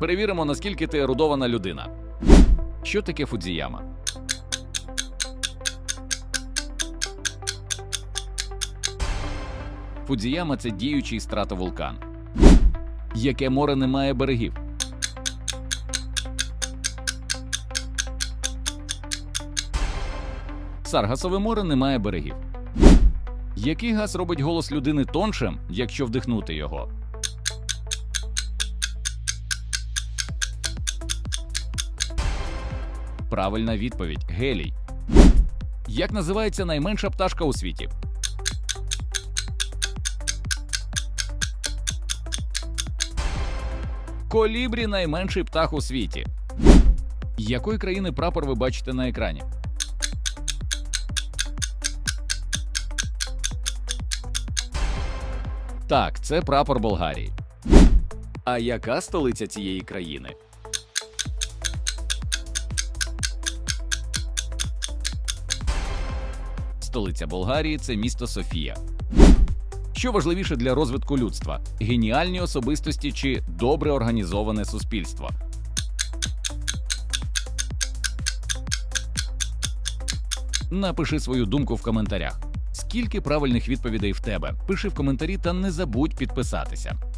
Перевіримо, наскільки ти ерудована людина. Що таке Фудзіяма? Фудзіяма це діючий стратовулкан. Яке море не має берегів? Саргасове море не має берегів. Який газ робить голос людини тоншим, якщо вдихнути його? Правильна відповідь гелій. Як називається найменша пташка у світі? Колібрі найменший птах у світі. Якої країни прапор ви бачите на екрані? Так, це прапор Болгарії. А яка столиця цієї країни? Столиця Болгарії це місто Софія. Що важливіше для розвитку людства: геніальні особистості чи добре організоване суспільство? Напиши свою думку в коментарях. Скільки правильних відповідей в тебе? Пиши в коментарі та не забудь підписатися.